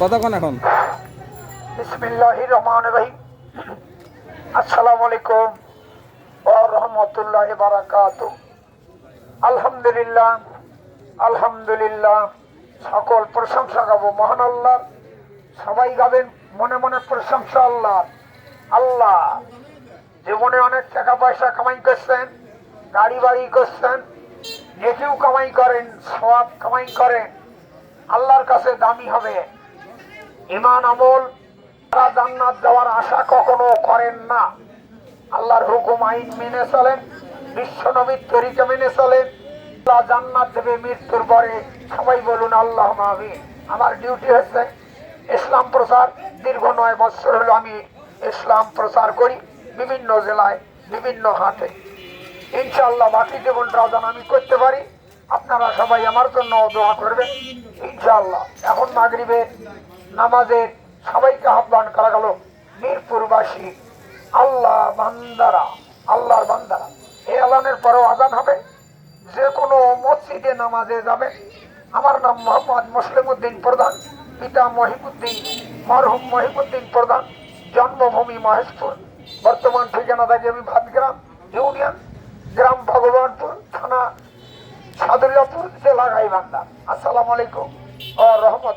কতক্ষণ এখন? রহমান রহিম আসসালামু আলাইকুম ও রহমতুল্লাহ বারাকাত আলহামদুলিল্লাহ আলহামদুলিল্লাহ। সকল প্রশংসা গাবো মহান আল্লাহ সবাই গাবেন, মনে মনে প্রশংসা আল্লাহ আল্লাহ জীবনে অনেক টাকা পয়সা কামাই করছেন গাড়ি বাড়ি করছেন যেটিও কামাই করেন সব কামাই করেন। আল্লাহর কাছে দামি হবে। ইমান আমল তারা জান্নাত যাওয়ার আশা কখনো করেন না। আল্লাহর হুকুম আইন মেনে চলেন, বিশ্ব নবীর তরিকা মেনে চলেন। আল্লাহ জান্নাত দেবে মৃত্যুর পরে। সবাই বলুন আল্লাহ আমি আমার ডিউটি হচ্ছে ইসলাম প্রচার। দীর্ঘ নয় বছর হলো আমি ইসলাম প্রচার করি বিভিন্ন জেলায়, বিভিন্ন হাটে। ইনশাআল্লাহ বাকি জীবনটাও যেন আমি করতে পারি। আপনারা সবাই আমার জন্য দোয়া করবেন। ইনশাআল্লাহ। এখন মাগরিবের নামাজের সবাইকে আহ্বান করা গেল, মিরপুরবাসী, আল্লাহ বান্দারা, আল্লাহর বান্দারা। এই আলানের পরেও আজান হবে। যে কোনো মসজিদে নামাজে যাবে আমার নাম মোহাম্মদ মুসলিম উদ্দিন প্রধান, পিতা মহিবুদ্দিন, মরহুম মহিবুদ্দিন প্রধান, জন্মভূমি মহেশপুর। বর্তমান ঠিকানা থাকে আমি ভাতগ্রাম ইউনিয়ন, গ্রাম ভগবানপুর, থানা সাদুল্লাপুর জেলা গাইবান্ধা। আসসালামু আলাইকুম। ও রহমত।